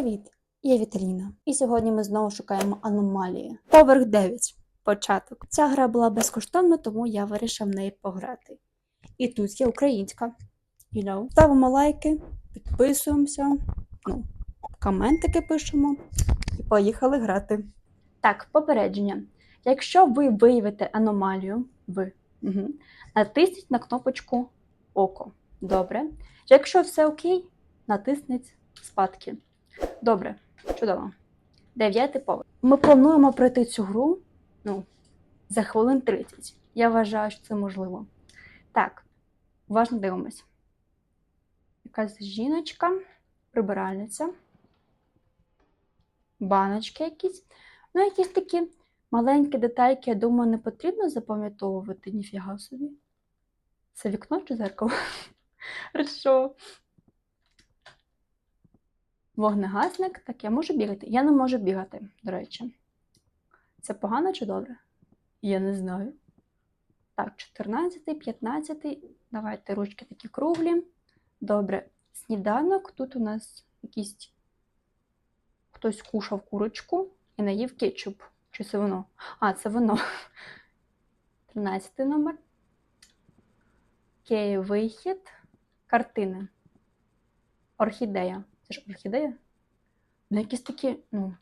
Привіт! Я Віталіна, і сьогодні ми знову шукаємо аномалії. Поверх 9. Початок. Ця гра була безкоштовна, тому я вирішив в неї пограти. І тут є українська. You know. Ставимо лайки, підписуємося, ну, коментики пишемо і поїхали грати. Так, попередження. Якщо ви виявите аномалію, ви угу, натисніть на кнопочку Око. Добре. Якщо все окей, натисніть спадки. Добре, чудово. Дев'ятий поверх. Ми плануємо пройти цю гру ну, за хвилин 30. Я вважаю, що це можливо. Так, уважно дивимось. Якась жіночка, прибиральниця, баночки якісь. Ну, якісь такі маленькі детальки, я думаю, не потрібно запам'ятовувати ніфіга собі. Це вікно чи зеркало? Хорошо. Вогнегасник. Так, я можу бігати. Я не можу бігати, до речі. Це погано чи добре? Я не знаю. Так, 14, 15. Давайте ручки такі круглі. Добре. Сніданок. Тут у нас якийсь хтось кушав курочку і наїв кетчуп. Чи це воно? А, це воно. 13 номер. Окей, вихід. Картини. Орхідея. Це ж орхідея? Ну, якісь такі, ну,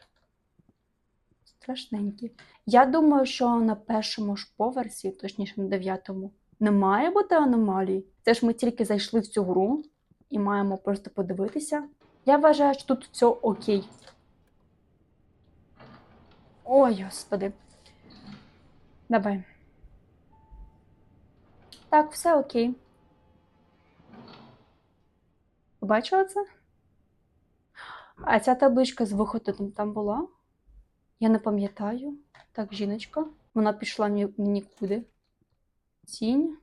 страшненькі. Я думаю, що на першому ж поверсі, точніше на дев'ятому, не має бути аномалій. Це ж ми тільки зайшли в цю гру і маємо просто подивитися. Я вважаю, що тут все окей. Ой, господи. Давай. Так, все окей. Побачила це? А ця табличка з виходом там була? Я не пам'ятаю. Так, жіночка. Вона пішла в нікуди. Тінь.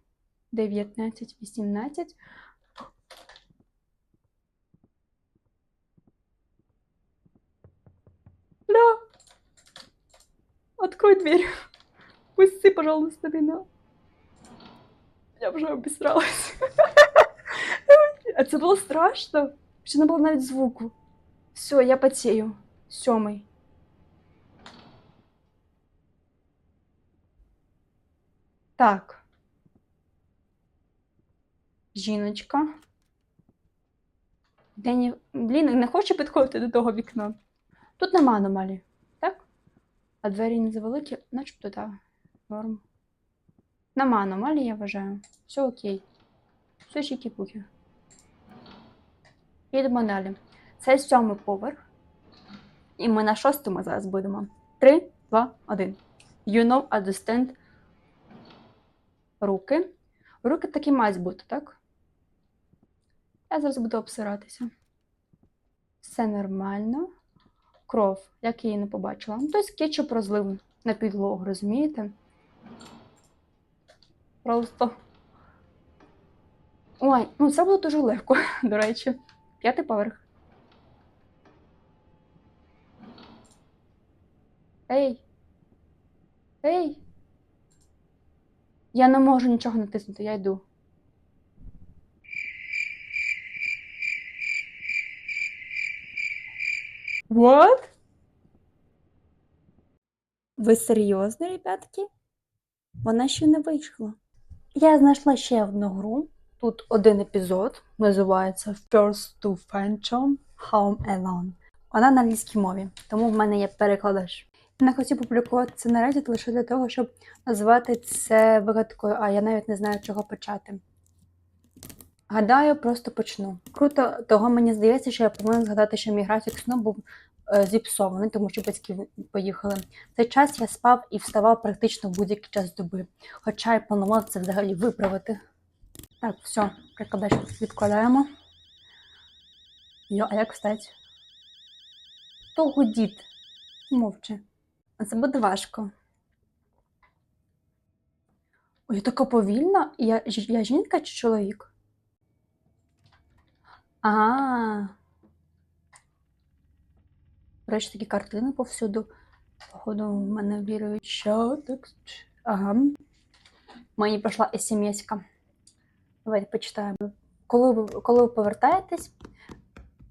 19, 18. Да. Открой дверь. Пусти, пожалуйста, меня. Я вже обісралась. А це було страшно. Ще не було навіть звуку. Все, я потею. Сьомий. Так. Жіночка. Дені... Блін, не хочу підходити до того вікна. Тут нема аномалії, так? А двері не завеликі, начебто так. Норм. Нема аномалії, я вважаю. Все окей. Все чікі-пуки. Їдемо далі. Це сьомий поверх. І ми на шостому зараз будемо. Три, два, один. You know, understand. Руки. Руки такі мають бути, так? Я зараз буду обсиратися. Все нормально. Кров, як я її не побачила. Тобто кетчуп розлив на підлогу, розумієте? Просто. Ой, ну це було дуже легко, до речі. П'ятий поверх. Ей. Ей. Я не можу нічого натиснути, я йду. What? Ви серйозно, ребятки? Вона ще не вийшла. Я знайшла ще одну гру. Тут один епізод, називається First to Phantom Home Alone. Вона на англійській мові, тому в мене є перекладач. Я не хотів публікувати це на Reddit лише для того, щоб назвати це вигадкою, а я навіть не знаю, чого почати. Гадаю, просто почну. Круто, того мені здається, що я повинна згадати, що мій графік сну був е, зіпсований, тому що батьки поїхали. В цей час я спав і вставав практично в будь-який час доби, хоча й планував це взагалі виправити. Так, все, прикладач відкладаємо. Йо, а як встать? То гудіт. Мовчи. Це буде важко. Ой, я така повільна. Я, я жінка чи чоловік? А. Речі, такі картини повсюду. Походу, в мене вірують, що так. Ага. Мені прийшла смс-ка. Давайте почитаємо. Коли ви, коли ви повертаєтесь,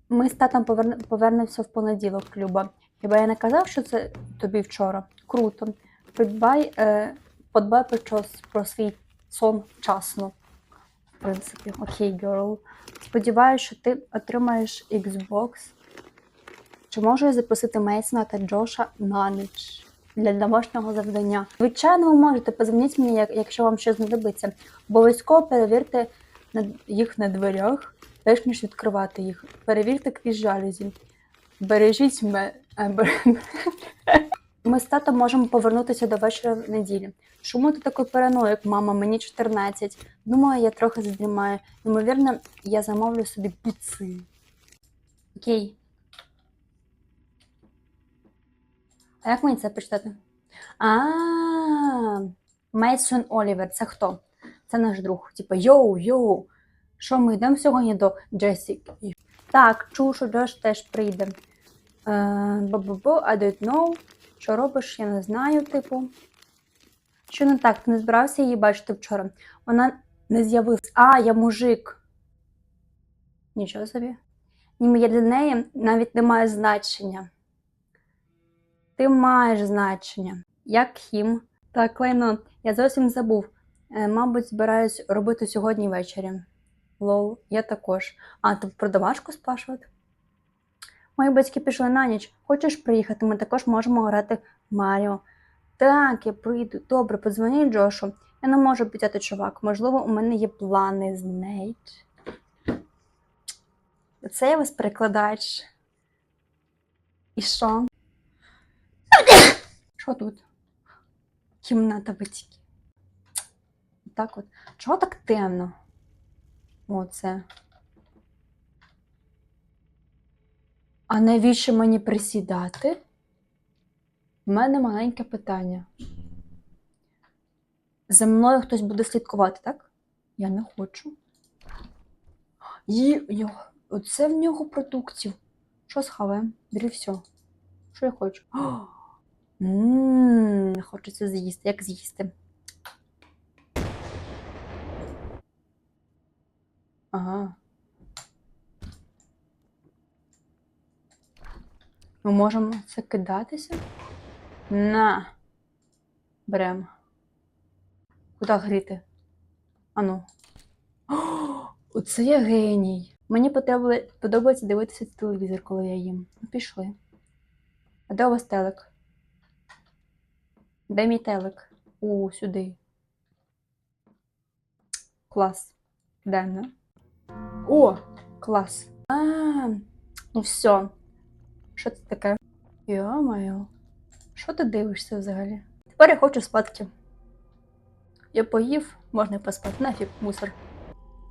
Ми з татом поверне, повернемося в понеділок, Люба. Хіба я не казав, що це тобі вчора? Круто. Придбай, е, подбай про, про свій сон вчасно. В принципі, окей, girl. Сподіваюсь, що ти отримаєш Xbox. Чи можу я запросити Мейсона та Джоша на ніч для домашнього завдання? Звичайно, ви можете. Позвоніть мені, якщо вам щось знадобиться. Обов'язково перевірте їх на дверях, перш ніж відкривати їх. Перевірте крізь жалюзі. Бережіть ме. Е, Ми з татом можемо повернутися до вечора в неділі. Чому ти такий параноїк, мама? Мені 14. Думаю, я трохи задрімаю. Ймовірно, я замовлю собі піци. Окей. А як мені це почитати? А, Мейсон Олівер, це хто? Це наш друг. Типа йоу, йоу. Що ми йдемо сьогодні до Джесіки? Так, чув, що Джош теж прийде. Е, Бу-бу-бу, I don't know. Що робиш, я не знаю, типу. Що не так? Ти не збирався її бачити вчора? Вона не з'явилась. А, я мужик. Нічого собі. Ні, я для неї навіть не маю значення. Ти маєш значення. Як хім. Так, Лейно, я зовсім забув. Е, мабуть, збираюсь робити сьогодні ввечері. Лол, я також. А, ти про домашку спрашувати? Мої батьки пішли на ніч. Хочеш приїхати? Ми також можемо грати в Маріо. Так, я прийду. Добре, подзвони Джошу. Я не можу підняти чувак. Можливо, у мене є плани з Нейт. Це я вас перекладач. І що? Що тут? Кімната батьків. Так от. Чого так темно? Оце. А навіщо мені присідати? У мене маленьке питання. За мною хтось буде слідкувати, так? Я не хочу. Йо, оце в нього продуктів. Що схаваємо? Бери все. Що я хочу? Ммм, хочеться з'їсти. Як з'їсти? Ага. Ми можемо це кидатися? На. Беремо. Куди гріти? Ану. Оце я геній. Мені подобається дивитися телевізор, коли я їм. Ну, Пішли. А де у вас телек? Де мій телек? У, сюди. Клас. Денно. О, клас. А, ну все. Що це таке? Йо-моє. Що ти дивишся взагалі? Тепер я хочу спадки. Я поїв, можна поспати. Нафіг, мусор.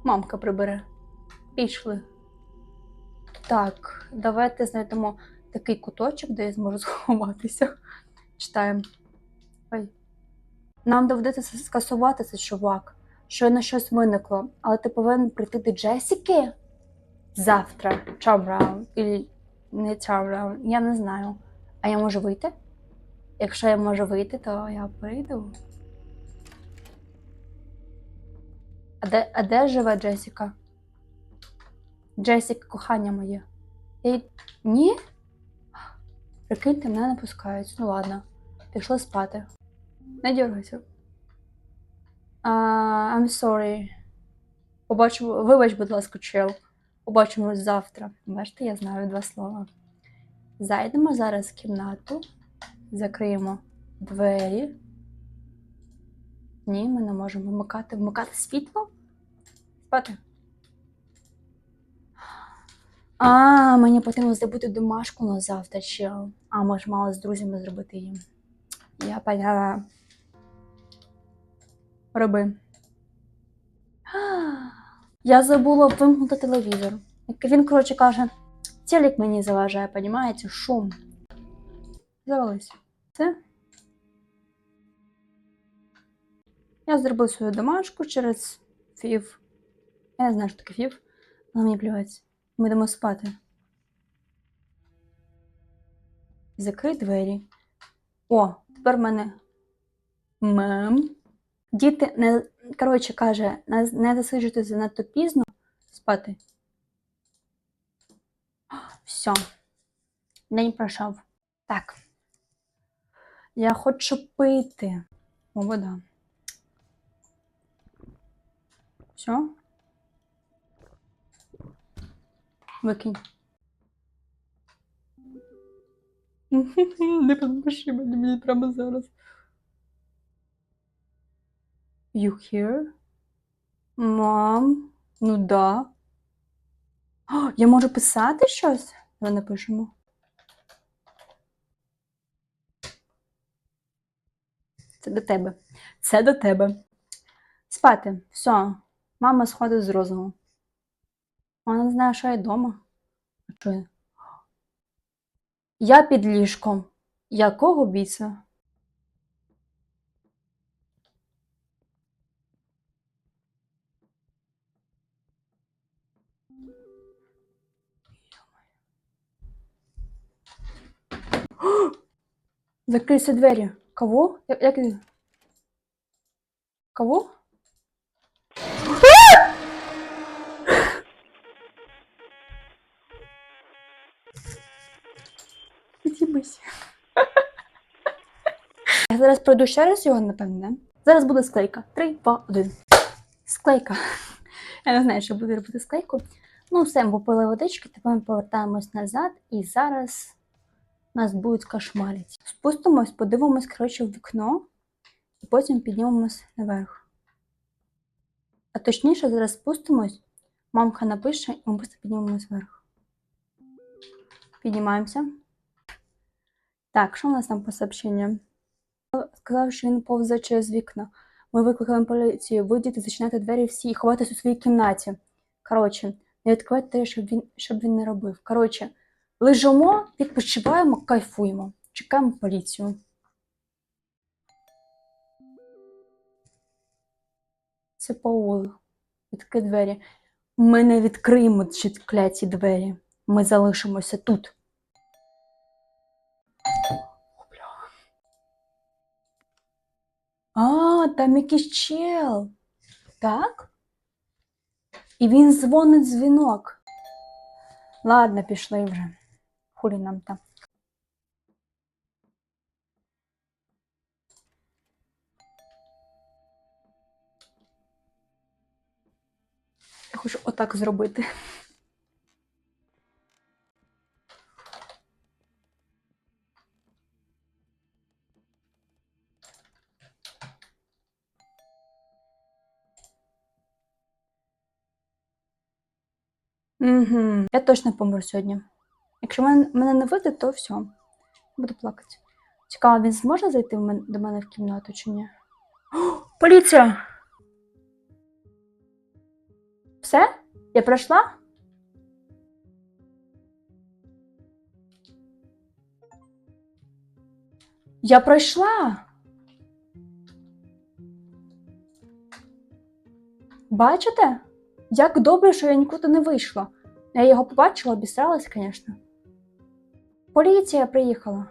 Мамка прибере. Пішли. Так, давайте знайдемо такий куточок, де я зможу сховатися. Читаємо. Ой. Нам доведеться скасувати цей чувак. Щойно щось виникло, але ти повинен прийти до Джесіки завтра. Чамраун. І не Чамраун. Я не знаю. А я можу вийти? Якщо я можу вийти, то я прийду. А де, а де живе Джесіка? Джесіка, кохання моє. Я... й- Ні? Прикиньте, мене не пускають. Ну ладно. Пішли спати. Не дергайся. А, I'm sorry. Побачимо. Вибач, будь ласка, чел. Побачимось завтра. Бачите, я знаю два слова. Зайдемо зараз в кімнату, закриємо двері. Ні, ми не можемо вмикати. Вмикати світло? Спати. А, мені потрібно зробити домашку на завтра, чел. А, може, мало з друзями зробити їм. Я поняла. Роби. Я забула вимкнути телевізор. Він, коротше, каже, телек мені заважає, понімаєте? Шум. Завались. Це. Я зробив свою домашку через фів. Я не знаю, що таке фів, але мені плювать. Ми йдемо спати. Закрий двері. О, тепер в мене мем. Діти не коротше каже, не, засиджуйте занадто пізно спати. Все. День пройшов. Так. Я хочу пити. О, вода. Все? Викинь. Не підпиши мене мені прямо зараз. You here? Мам? Ну да. О, я можу писати щось? Давай напишемо. Це до тебе. Це до тебе. Спати. Все. Мама сходить з розуму. Вона знає, що я вдома. Я? Я під ліжком. Якого біса? Закрийся двері. Кого? Як... і- Кого? Від'їбись. Я зараз пройду ще раз його, напевне. да? Зараз буде склейка. Три, два, один. Склейка. Я не знаю, що буде робити склейку. Ну, все, ми попили водички, тепер ми повертаємось назад, і зараз нас будуть кошмарити. Спустимось, подивимось, коротше, в вікно, і потім піднімемось наверх. А точніше, зараз спустимось, мамка напише, і ми просто піднімемось вверх. Піднімаємося. Так, що у нас там по сообщенням? Сказав, що він повзе через вікна. Ми викликаємо поліцію, вийдіть, зачиняти двері всі і ховайтесь у своїй кімнаті. Коротше, не відкривайте те, щоб він, щоб він не робив. Коротше, лежимо, відпочиваємо, кайфуємо. Чекаємо поліцію. Це Паул. Відкрий двері. Ми не відкриємо ці кляті двері. Ми залишимося тут. А, там якийсь чел. Так? І він дзвонить дзвінок. Ладно, пішли вже. Нам. Я хочу отак зробити. Угу. Я точно помру сьогодні. Якщо мене, не вийде, то все. Буду плакати. Цікаво, він зможе зайти до мене в кімнату чи ні? О, поліція! Все? Я пройшла? Я пройшла. Бачите? Як добре, що я нікуди не вийшла. Я його побачила, обісралась, звісно. Поліція приїхала.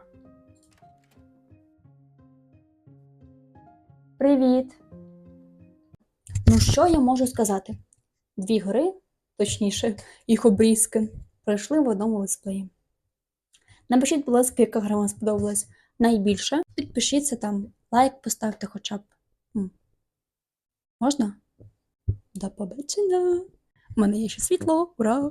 Привіт. Ну, що я можу сказати? Дві гри, точніше, їх обрізки, пройшли в одному летсплеї. Напишіть, будь ласка, яка гра вам сподобалась найбільше. Підпишіться там, лайк поставте хоча б. Можна? До побачення! У мене є ще світло, ура!